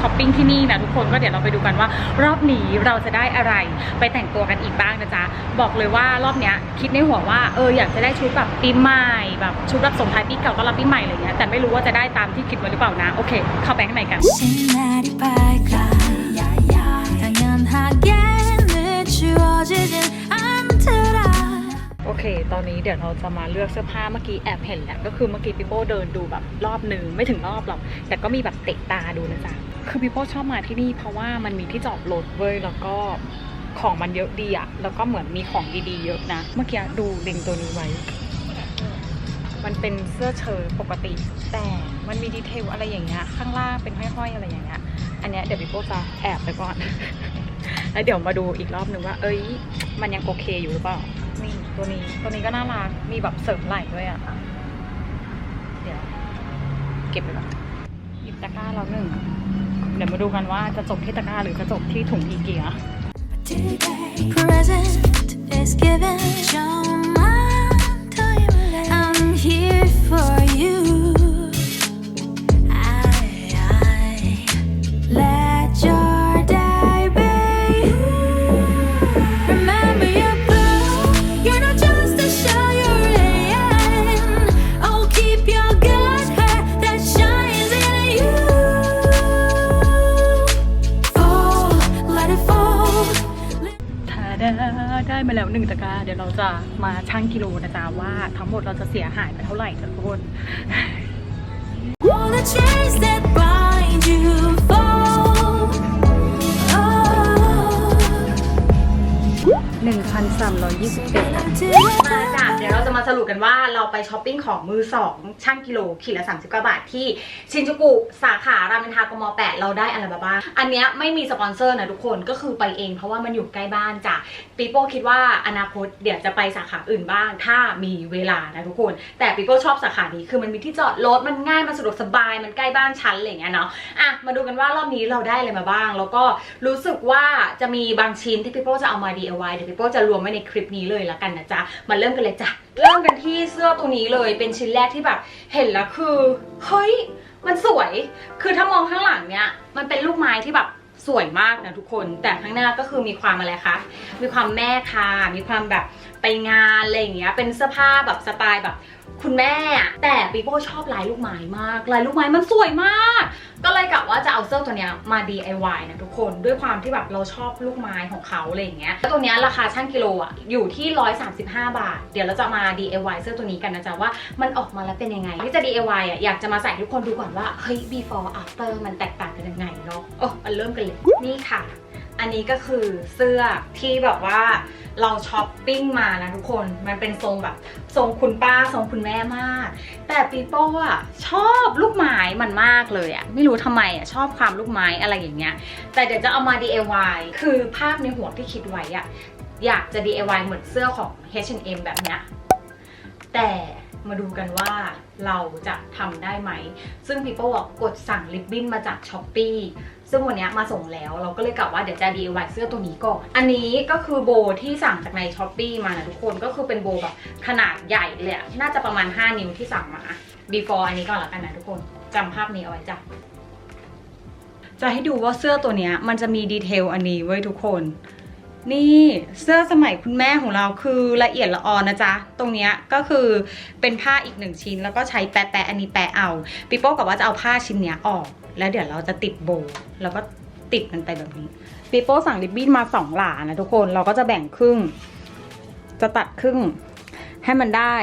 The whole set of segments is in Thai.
ช้อปปิ้งที่นี่นะทุกคนก็เดี๋ยวเราไปดูกันว่ารอบนี้เราจะได้อะไรไปแต่งตัวกันอีกบ้างนะจ๊ะบอกเลยว่ารอบเนี้ยคิดในหัวว่าเอออยากจะได้ชุดแบบปีใหม่แบบชุดแบบส่งท้ายปีเก่าต้อนรับปีใหม่อะไรเงี้ยแต่ไม่รู้ว่าจะได้ตามที่คิดไว้หรือเปล่านะโอเค เข้าไปข้างในกัน โอเค ตอนนี้เดี๋ยวเราจะมาเลือกเสื้อผ้าเมื่อกี้แอบเห็นแหละ ก็คือเมื่อกี้พี่โป้เดินดูแบบรอบนึงไม่ถึงรอบหรอก แต่ก็มีแบบเตะตาดูนะจ๊ะ คือพี่โป้ชอบมาที่นี่เพราะว่ามันมีที่จอดรถเว้ย แล้วก็ของมันเยอะดีอะแล้วก็เหมือนมีของดีๆเยอะนะ เมื่อกี้ดูลิงตัวนี้ไว้ มันเป็นเสื้อเชิ้ตปกติ แต่มันมีดีเทลอะไรอย่างเงี้ย ข้างล่างเป็นห้อยๆอะไรอย่างเงี้ย อันเนี้ยเดี๋ยวพี่โป้จะแอบไปก่อน แล้วเดี๋ยวมาดูอีกรอบนึงว่า เอ้ย มันยังโอเคอยู่หรือเปล่า ตัวนี้ ตัวนี้ก็น่ารัก มีแบบเสริมไหล่ด้วยอะ เดี๋ยว เก็บไปก่อนหยิบตะกร้าเราหนึ่ง เดี๋ยวมาดูกันว่าจะจบที่ตะกร้าหรือจะจบที่ถุงอีเกีย ได้มาแล้วหนึ่งตะกร้าเดี๋ยวเราจะมาชั่งกิโลนะจ๊ะว่าทั้งหมดเราจะเสียหายไปเท่าไหร่ทุกคนหนึ่ง 1,327มาจ้ะเดี๋ยวเราจะมาสรุปกันว่าเราไปช้อปปิ้งของมือสองช่างกิโลขีดละสามสิบกว่าบาท ที่ชินจูกุสาขารามอินทรากมแปดเราได้อะไรบ้างอันเนี้ยไม่มีสปอนเซอร์นะทุกคนก็คือไปเองเพราะว่ามันอยู่ใกล้บ้านจ้ะปีโป้คิดว่าอนาคตเดี๋ยวจะไปสาขาอื่นบ้าง ถ้ามีเวลานะทุกคน แต่ปีโป้ชอบสาขานี้คือมันมีที่จอดรถมันง่ายมันสะดวกสบายมันใกล้บ้านชั้นอะไรยเงี้ยเนาะอะมาดูกันว่ารอบนี้เราได้อะไรมาบ้าง แล้วก็รู้สึกว่าจะมีบางชิ้นที่ปีโป้จะเอามา DIY เดี๋ยวปีโป้จะรวมไว้ในคลิปนี้เลยละกันนะจ๊ะมาเริ่มกันเลยจ้ะเริ่มกันที่เสื้อตัวนี้เลยเป็นชิ้นแรกที่แบบเห็นแล้วคือเฮ้ยมันสวย คือถ้ามองข้างหลังเนี่ยมันเป็นลูกไม้ที่แบบสวยมากนะทุกคน แต่ข้างหน้าก็คือมีความอะไรคะ มีความแม่ค่ะ มีความแบบไปงานอะไรอย่างเงี้ย เป็นเสื้อผ้าแบบสไตล์แบบ คุณแม่ แต่ปีโป้ชอบลายลูกไม้มาก ลายลูกไม้มันสวยมาก ก็เลยกะว่าจะเอาเสื้อตัวเนี้ยมา DIY นะทุกคนด้วยความที่แบบเราชอบลูกไม้ของเขาอะไรอย่างเงี้ยแล้วตัวเนี้ยราคาช่างกิโลอะอยู่ที่ 135 บาท เดี๋ยวเราจะมา DIY เสื้อตัวนี้กันนะจ๊ะว่ามันออกมาแล้วเป็นยังไงที่จะ DIY อะอยากจะมาใส่ทุกคนดูก่อนว่าเฮ้ย before after มันแตกต่างกันยังไงเนาะโอ้มันเริ่มกันเลยนี่ค่ะ อันนี้ก็คือเสื้อที่แบบว่าเราช้อปปิ้งมานะทุกคน มันเป็นทรงแบบ ทรงคุณป้าทรงคุณแม่มาก แต่ปีโป้อะชอบลูกไม้มันมากเลยอะไม่รู้ทำไมอะชอบความลูกไม้อะไรอย่างเงี้ย แต่เดี๋ยวจะเอามา DIY คือภาพในหัวที่คิดไว้อะอยากจะ DIY เหมือนเสื้อของ H&M แบบเนี้ย แต่มาดูกันว่าเราจะทำได้ไหม ซึ่งพี่โป้กดสั่งลิปบิ้นมาจากช้อปปี้ ซึ่งวันนี้มาส่งแล้วเราก็เลยกะว่าเดี๋ยวจะ DIY เสื้อตัวนี้ก่อน อันนี้ก็คือโบที่สั่งจากในช้อปปีมานะทุกคนก็คือเป็นโบแบบขนาดใหญ่เลยน่าจะประมาณ 5 นิ้วที่สั่งมา before อันนี้ก่อนละกันนะทุกคนจำภาพนี้เอาไว้จ้ะจะให้ดูว่าเสื้อตัวนี้มันจะมีดีเทลอันนี้ไว้ทุกคน นี่เสื้อสมัยคุณแม่ของเราคือละเอียดละออนนะจ๊ะ ตรงนี้ก็คือเป็นผ้าอีกหนึ่งชิ้น แล้วก็ใช้แปะแปะอันนี้แปะเอาปิโป้กับว่าจะเอาผ้าชิ้นเนี้ยออก แล้วเดี๋ยวเราจะติดโบแล้วก็ติดมันไปแบบนี้ปิโป้สั่งริบบิ้นมาสองหลานะทุกคนเราก็จะแบ่งครึ่ง จะตัดครึ่ง ให้มันได้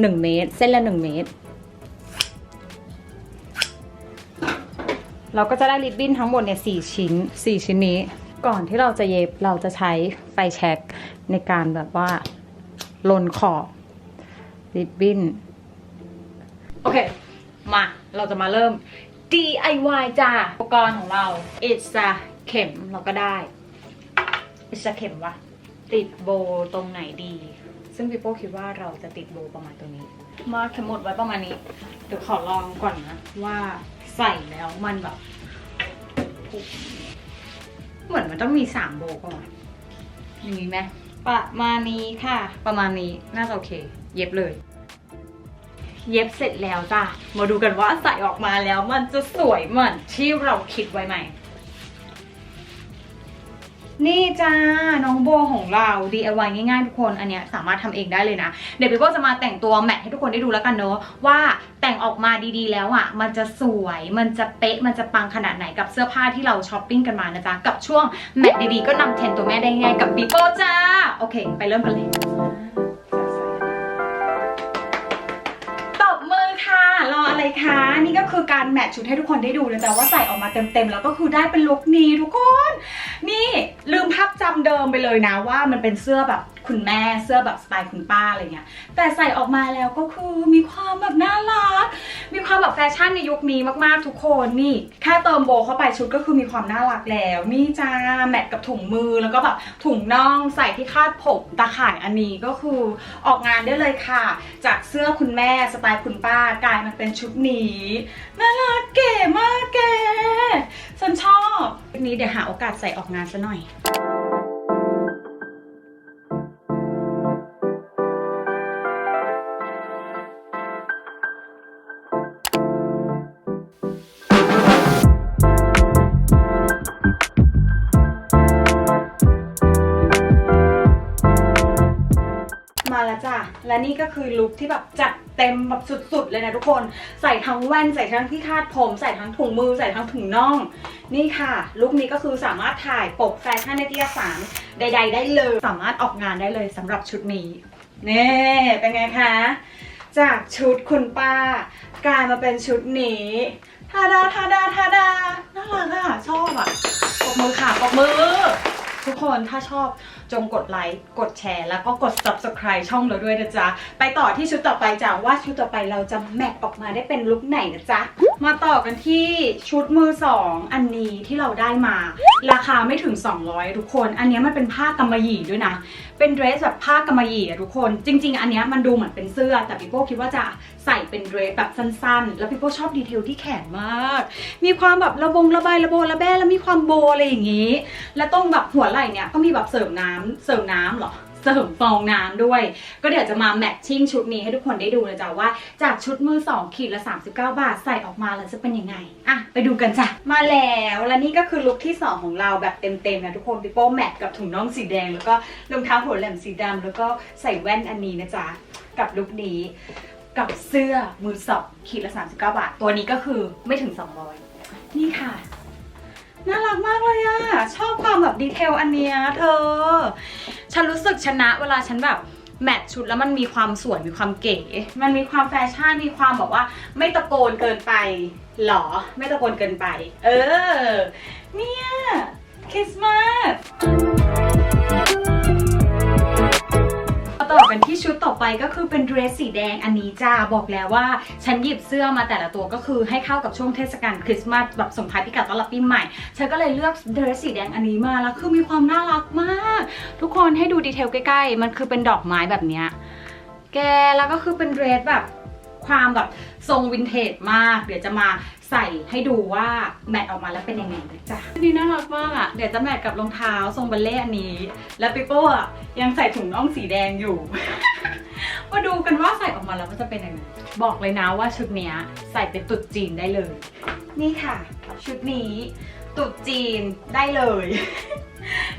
หนึ่งเมตร เส้นละหนึ่งเมตร เราก็จะได้ริบบิ้นทั้งหมดเนี่ยสี่ชิ้นสี่ชิ้นนี้ ก่อนที่เราจะเย็บเราจะใช้ไฟแช็กในการแบบว่าลนขอบริบบิ้นโอเค มา เราจะมาเริ่ม DIY จ้าอุปกรณ์ของเรา it's a เข็มเราก็ได้ it's a เข็มวะติดโบตรงไหนดี ซึ่งพี่โป้คิดว่าเราจะติดโบประมาณตรงนี้ มาเข็มหมดไว้ประมาณนี้ เดี๋ยวขอลองก่อนนะว่าใส่แล้วมันแบบ เหมือนมันต้องมีสามโบก่อนอย่างนี้ไหมประมาณนี้ค่ะ ประมาณนี้น่าจะโอเค เย็บเลย เย็บเสร็จแล้วจ้ะ มาดูกันว่าใส่ออกมาแล้วมันจะสวยเหมือนที่เราคิดไว้ไหม นี่จ้า น้องโบของเรา DIY ง่ายๆทุกคน อันเนี้ยสามารถทำเองได้เลยนะ เดี๋ยวพี่โบจะมาแต่งตัวแมทให้ทุกคนได้ดูแล้วกันเนอะว่าแต่งออกมาดีๆ แล้วอะ มันจะสวย มันจะเป๊ะ มันจะปังขนาดไหนกับเสื้อผ้าที่เราช้อปปิ้งกันมานะจ๊ะ กับช่วงแมทดีๆ ก็นำเทรนตัวแม่ได้ง่ายกับพี่โบจ้า โอเค ไปเริ่มกันเลย รออะไรคะนี่ก็คือการแมทชุดให้ทุกคนได้ดูนะจ๊ะว่าใส่ออกมาเต็มๆ แล้วก็คือได้เป็นลุคนี้ทุกคน นี่ลืมภาพจำเดิมไปเลยนะว่ามันเป็นเสื้อแบบ คุณแม่เสื้อแบบสไตล์คุณป้าอะไรเงี้ยแต่ใส่ออกมาแล้วก็คือมีความแบบน่ารัก มีความแบบแฟชั่นในยุคนี้มากๆทุกคนนี่แค่เติมโบเข้าไปชุดก็คือมีความน่ารักแล้วนี่จ้าแมทกับถุงมือแล้วก็แบบถุงน่องใส่ที่คาดผมตาข่ายอันนี้ก็คือออกงานได้เลยค่ะ จากเสื้อคุณแม่สไตล์คุณป้ากลายมาเป็นชุดนี้น่ารักเก๋มากแกฉันชอบนนี้เดี๋ยวหาโอกาสใส่ออกงานซะหน่อย จ้ะ และนี่ก็คือลุคที่แบบจัดเต็มแบบสุดๆเลยนะทุกคน ใส่ทั้งแว่นใส่ทั้งที่คาดผมใส่ทั้งถุงมือใส่ทั้งถุงน่อง นี่ค่ะ ลุคนี้ก็คือสามารถถ่ายปกแฟชั่นในที่สารใด ๆ ได้เลย สามารถออกงานได้เลยสำหรับชุดนี้นี่เป็นไงคะ จากชุดคุณป้ากลายมาเป็นชุดนี้ทาดาทาดาทาดาน่ารักอะชอบอะปรบมือค่ะปรบมือ ทุกคนถ้าชอบจงกดไลค์กดแชร์ แล้วก็กด subscribe ช่องเราด้วยนะจ๊ะ ไปต่อที่ชุดต่อไปจ้ะว่าชุดต่อไปเราจะแมทออกมาได้เป็นลุคไหนนะจ๊ะ มาต่อกันที่ชุดมือสองอันนี้ที่เราได้มา ราคาไม่ถึง 200 ทุกคน อันนี้มันเป็นผ้ากำมะหยี่ด้วยนะ เป็นเดรสแบบผ้ากำมะหยี่อะทุกคน จริง ๆ อันนี้มันดูเหมือนเป็นเสื้อ แต่พี่โป้คิดว่าจะใส่เป็นเดรสแบบสั้นๆ แล้วพี่โป้ชอบดีเทลที่แขนมาก มีความแบบระบงระบายระโบระแบ้แล้วมีความโบอะไรอย่างนี้ แล้วตรงแบบหัวไหล่เนี่ยก็มีแบบเสริมน้ำเสริมน้ำเหรอ เสริมฟองน้ำด้วย ก็เดี๋ยวจะมาแมทชิ่งชุดนี้ให้ทุกคนได้ดูนะจ๊ะว่า จากชุดมือ 2 ขีดละ 39 บาทใส่ออกมาแล้วจะเป็นยังไง อะ ไปดูกันจ้ะ มาแล้วและนี่ก็คือลุคที่ 2 ของเราแบบเต็มๆนะทุกคนปิโป้แมทกับถุงน่องสีแดง แล้วก็รองเท้าหัวแหลมสีดำแล้วก็ใส่แว่นอันนี้นะจ๊ะกับลุคนี้กับเสื้อมือสองขีดละ 39 บาท ตัวนี้ก็คือไม่ถึง 200 นี่ค่ะ น่ารักมากเลยอะชอบความแบบดีเทลอันเนี้ยเธอ ฉันรู้สึกชนะเวลาฉันแบบแมทชุดแล้วมันมีความสวยมีความเก๋ มันมีความแฟชั่นมีความแบบว่า ไม่ตะโกนเกินไปหรอ ไม่ตะโกนเกินไป เออ เนี่ยคริสต์มาส ต่อกันที่ชุดต่อไปก็คือเป็นเดรสสีแดงอันนี้จ้าบอกแล้วว่า ฉันหยิบเสื้อมาแต่ละตัวก็คือให้เข้ากับช่วงเทศกาลคริสต์มาสแบบส่งท้ายปีเก่าต้อนรับปีใหม่ฉันก็เลยเลือกเดรสสีแดงอันนี้มาแล้วคือมีความน่ารักมาก ทุกคนให้ดูดีเทลใกล้ๆ มันคือเป็นดอกไม้แบบเนี้ยแกแล้วก็คือเป็นเดรสแบบความแบบทรงวินเทจมาก เดี๋ยวจะมา ใส่ให้ดูว่าแมทออกมาแล้วเป็นยังไงนะจ๊ะอันนี้น่ารักมากอะ เดี๋ยวจะแมทกับรองเท้าทรงบัลเล่ต์อันนี้ แล้วปิโป้อะยังใส่ถุงน่องสีแดงอยู่ มาดูกันว่าใส่ออกมาแล้วมันจะเป็นยังไง บอกเลยนะว่าชุดเนี้ยใส่เป็นตุดจีนได้เลย นี่ค่ะ ชุดนี้ตุดจีนได้เลย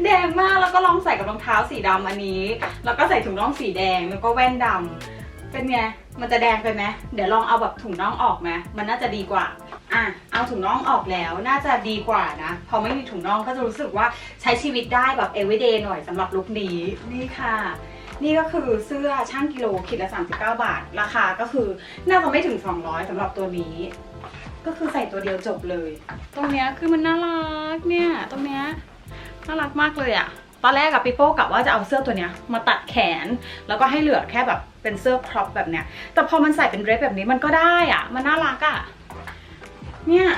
แดงมากแล้วก็ลองใส่กับรองเท้าสีดำอันนี้ แล้วก็ใส่ถุงน่องสีแดงแล้วก็แว่นดำเป็นไง มันจะแดงไปไหมเดี๋ยวลองเอาแบบถุงน่องออกไหมมันน่าจะดีกว่า อะเอาถุงน่องออกแล้วน่าจะดีกว่านะ พอไม่มีถุงน่องก็จะรู้สึกว่าใช้ชีวิตได้แบบ everyday หน่อยสำหรับลุคนี้นี่ค่ะ นี่ก็คือเสื้อช่างกิโลขีดละ 39 บาท ราคาก็คือน่าจะไม่ถึง 200สำหรับตัวนี้ ก็คือใส่ตัวเดียวจบเลย ตรงเนี้ยคือมันน่ารักเนี่ย ตรงเนี้ยน่ารักมากเลยอะตอนแรกกับปิโป้กะว่าจะเอาเสื้อตัวเนี้ยมาตัดแขน แล้วก็ให้เหลือแค่แบบเป็นเสื้อครอปแบบเนี้ยแต่พอมันใส่เป็นเดรสแบบนี้มันก็ได้อะมันน่ารักอะ เนี่ย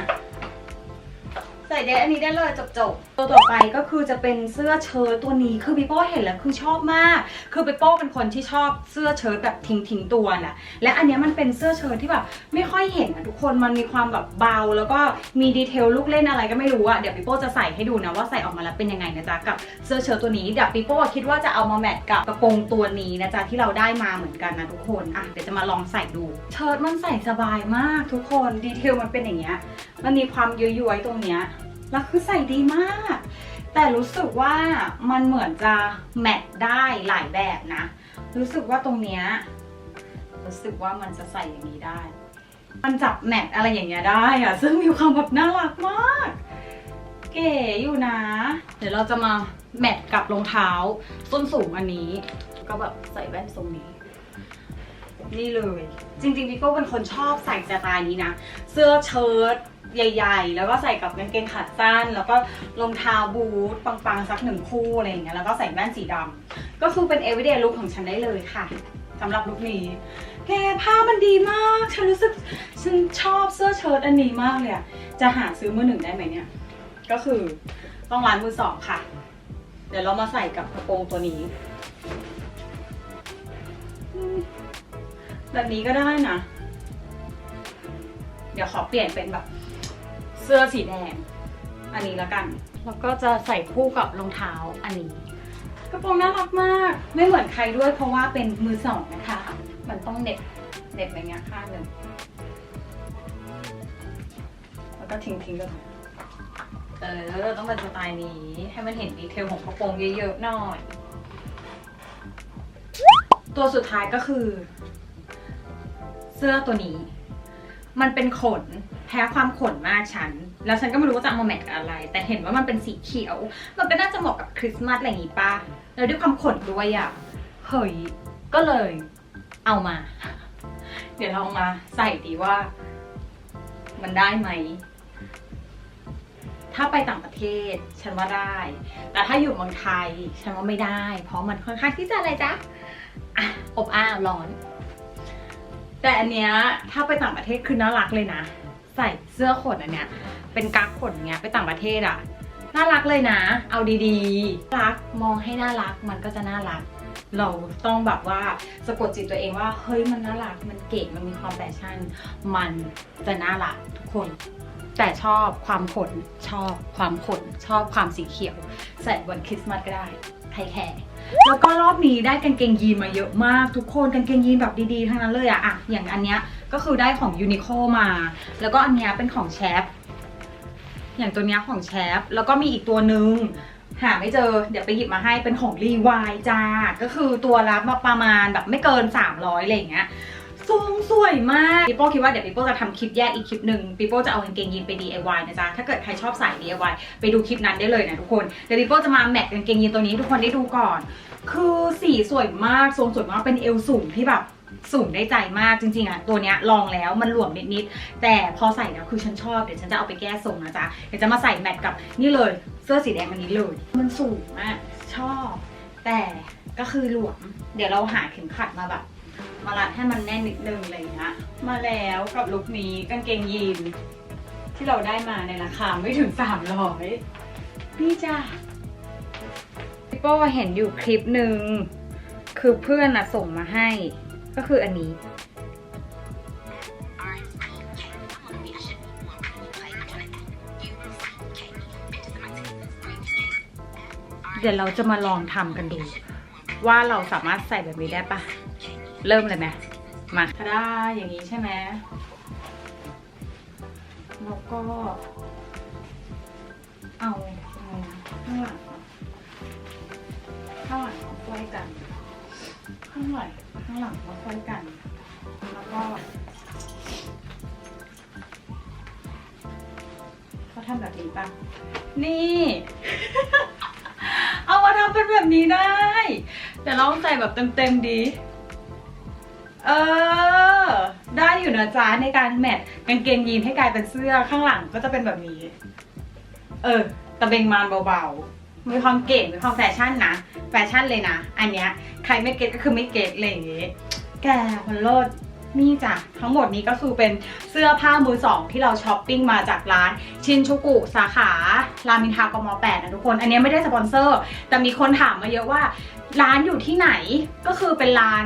ใส่เดรสอันนี้ได้เลยจบๆ ตัวต่อไปก็คือจะเป็นเสื้อเชิ้ตตัวนี้คือปิโป้เห็นแล้วคือชอบมาก คือปิโป้เป็นคนที่ชอบเสื้อเชิ้ตแบบทิ้งทิ้งๆตัวนะและอันนี้มันเป็นเสื้อเชิ้ตที่แบบไม่ค่อยเห็นอะทุกคนมันมีความแบบเบา แล้วก็มีดีเทลลูกเล่นอะไรก็ไม่รู้อะเดี๋ยวปิโป้จะใส่ให้ดูนะว่าใส่ออกมาแล้วเป็นยังไงนะจ๊ะกับเสื้อเชิ้ตตัวนี้เดี๋ยวปิโป้คิดว่าจะเอามาแมทกับกระโปรงตัวนี้นะจ๊ะที่เราได้มาเหมือนกันนะทุกคนอะเดี๋ยวจะมาลองใส่ดูเชิ้ตมันใส่สบายมากทุกคนดีเทลมันเป็นอย่างเงี้ยมันมีความย้อยๆตรงเนี้ย แล้วคือใส่ดีมาก แต่รู้สึกว่ามันเหมือนจะแมทได้หลายแบบนะ รู้สึกว่าตรงเนี้ยรู้สึกว่ามันจะใส่อย่างนี้ได้ มันจับแมทอะไรอย่างเงี้ยได้อะซึ่งมีความแบบน่ารักมาก เก๋อยู่นะ เดี๋ยวเราจะมาแมทกับรองเท้าส้นสูงอันนี้ ก็แบบใส่แว่นทรงนี้ นี่เลย จริงๆพี่โก้เป็นคนชอบใส่สไตล์นี้นะ เสื้อเชิ้ต ใหญ่ ๆ แล้วก็ใส่กับกางเกงขาสั้น แล้วก็รองเท้าบูทปังๆ สักหนึ่งคู่อะไรอย่างเงี้ยแล้วก็ใส่แว่นสีดำก็คือเป็น everyday look ของฉันได้เลยค่ะสำหรับลุคนี้แกผ้ามันดีมาก ฉันรู้สึกฉันชอบเสื้อเชิ้ตอันนี้มากเลยอะจะหาซื้อมือหนึ่งได้ไหมเนี่ย ก็คือต้องร้านมือสองค่ะ เดี๋ยวเรามาใส่กับกระโปรงตัวนี้ แบบนี้ก็ได้นะ เดี๋ยวขอเปลี่ยนเป็นแบบ สื้อสีแดง อันนี้แล้วกัน แล้วก็จะใส่คู่กับรองเท้าอันนี้ กระโปรงน่ารักมาก ไม่เหมือนใครด้วยเพราะว่าเป็นมือสองนะคะ มันต้องเน็บเน็บอย่างเงี้ยข้างหนึ่งแล้วก็ทิ้งทิ้งๆกันเออต้องเป็นสไตล์นี้ ให้มันเห็นดีเทลของกระโปรงเยอะๆหน่อย ตัวสุดท้ายก็คือ เสื้อตัวนี้ มันเป็นขน แพ้ความขนมากฉัน แล้วฉันก็ไม่รู้ว่าจะเอามาแมทกับอะไร แต่เห็นว่ามันเป็นสีเขียว มันก็น่าจะเหมาะกับคริสต์มาสอะไรอย่างงี้ป่ะ แล้วด้วยความขนด้วยอะ เฮ้ย ก็เลยเอามา เดี๋ยวลองมาใส่ดีว่า มันได้ไหม ถ้าไปต่างประเทศฉันว่าได้ แต่ถ้าอยู่เมืองไทย ฉันว่าไม่ได้ เพราะมันค่อนข้างที่จะอะไรจ๊ะอะอบอ้าวร้อน แต่อันเนี้ยถ้าไปต่างประเทศคือน่ารักเลยนะ ใส่เสื้อขนอันเนี้ย เป็นกั๊กขนเนี้ยไปต่างประเทศอะน่ารักเลยนะ เอาดีๆ รักมองให้น่ารักมันก็จะน่ารัก เราต้องแบบว่าสะกดจิตตัวเองว่า เฮ้ยมันน่ารัก มันเก๋ มันมีความแฟชั่น มันจะน่ารักทุกคน แต่ชอบความขน ชอบความขน ชอบความสีเขียว ใส่วันคริสต์มาสก็ได้ ไทยแคร์แล้วก็รอบนี้ได้กางเกงยีนมาเยอะมาก ทุกคนกางเกงยีนแบบดีๆทั้งนั้นเลยอะอะอย่างอันเนี้ย ก็คือได้ของยูนิโคมา แล้วก็อันเนี้ยเป็นของแชปอย่างตัวเนี้ยของแชปแล้วก็มีอีกตัวหนึ่งหาไม่เจอ เดี๋ยวไปหยิบมาให้เป็นของรีวายจ้า ก็คือตัวละมาประมาณแบบไม่เกิน 300อะไรอย่างเงี้ยทรงสวยมากปีโป้คิดว่าเดี๋ยวปีโป้จะทำคลิปแยกอีกคลิปหนึ่งปีโป้จะเอากางเกงยีนไป DIY นะจ๊ะ ถ้าเกิดใครชอบใส่ DIY ไปดูคลิปนั้นได้เลยนะทุกคน เดี๋ยวปีโป้จะมาแมทกางเกงยีนตัวนี้ทุกคนได้ดูก่อน คือสีสวยมาก ทรงสวยมาก เป็นเอวสูงที่แบบ สูงได้ใจมากจริงๆอะตัวเนี้ยลองแล้วมันหลวมนิดๆแต่พอใส่แล้วคือฉันชอบเดี๋ยวฉันจะเอาไปแก้ทรงนะจ๊ะเดี๋ยวจะมาใส่แมทกับนี่เลยเสื้อสีแดงอันนี้เลย มันสูงมากชอบ แต่ก็คือหลวม เดี๋ยวเราหาเข็มขัดมาแบบมารัดให้มันแน่นนิดนึงอะไรอย่างเงี้ยมาแล้วกับลุคนี้กางเกงยีนที่เราได้มาในราคาไม่ถึงสามร้อยนี่จ้าพี่โป้เห็นอยู่คลิปหนึ่งคือเพื่อนอะส่งมาให้ ก็คืออันนี้ เดี๋ยวเราจะมาลองทำกันดู ว่าเราสามารถใส่แบบนี้ได้ปะเริ่มเลยไหมมาถ้าได้อย่างนี้ใช่ไหมแล้วก็ เอาข้างหลังข้างหลังไว้กันข้างหลัง ข้างหลังมาไว้กัน แล้วก็เขาทำแบบนี้ปะนี่ เอามาทำเป็นแบบนี้ได้ แต่เราต้องใส่แบบเต็มๆดี เออ ได้อยู่นะจ๊ะในการแมทกางเกงยีนให้กลายเป็นเสื้อข้างหลังก็จะเป็นแบบนี้ เออ ตะเบงมานเบาๆ มีความเก๋มีความแฟชั่นนะ แฟชั่นเลยนะ อันเนี้ยใครไม่เก็ตก็คือไม่เก็ตอะไรอย่างงี้ แกมันโลดนี่จ้ะ ทั้งหมดนี้ก็คือเป็นเสื้อผ้ามือสองที่เราช้อปปิ้งมาจากร้านชินชูกุสาขารามินทากม8นะทุกคน อันนี้ไม่ได้สปอนเซอร์ แต่มีคนถามมาเยอะว่าร้านอยู่ที่ไหนก็คือเป็นร้าน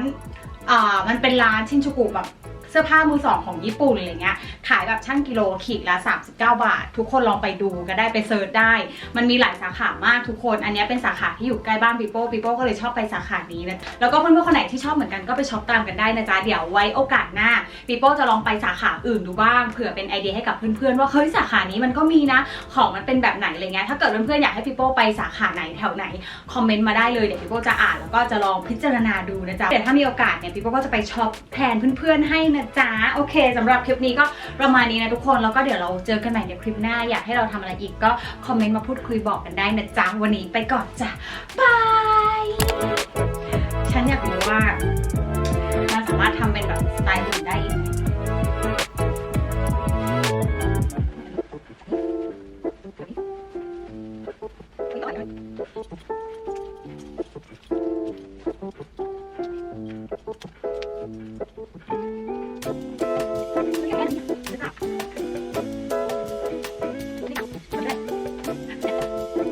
อ่ามันเป็นร้านชินชูกุแบบ สื้อผ้ามือสองของญี่ปุ่นอะไรเงี้ยขายแบบช่างกิโลขีดละ 39 บาท ทุกคนลองไปดูก็ได้ไปเซิร์ชได้ มันมีหลายสาขามากทุกคน อันนี้เป็นสาขาที่อยู่ใกล้บ้านปีโป้ปีโป้ก็เลยชอบไปสาขานี้นะแล้วก็เพื่อนๆคนไหนที่ชอบเหมือนกันก็ไปช็อปตามกันได้นะจ๊ะเดี๋ยวไว้โอกาสหน้าปีโป้จะลองไปสาขาอื่นดูบ้างเผื่อเป็นไอเดียให้กับเพื่อนๆว่าเฮ้ยสาขานี้มันก็มีนะ ของมันเป็นแบบไหนอะไรเงี้ยถ้าเกิดเพื่อนๆอยากให้ปีโป้ไปสาขาไหนแถวไหนคอมเมนต์มาได้เลยเดี๋ยวปีโป้จะอ่านแล้วก็จะลองพิจารณาดูนะจ๊ะเดี๋ยวถ้ามีโอกาสเนี่ยปีโป้ก็จะไปช็อปแทนเพื่อนๆให้นะจ๊ะ โอเคสำหรับคลิปนี้ก็ประมาณนี้นะทุกคน แล้วก็เดี๋ยวเราเจอกันใหม่ในคลิปหน้า อยากให้เราทำอะไรอีกก็คอมเมนต์มาพูดคุยบอกกันได้นะจ๊ะ วันนี้ไปก่อนจ้ะบาย ฉันอยากรู้ว่าเราสามารถทำเป็นแบบสไตล์อื่นได้อีกไหม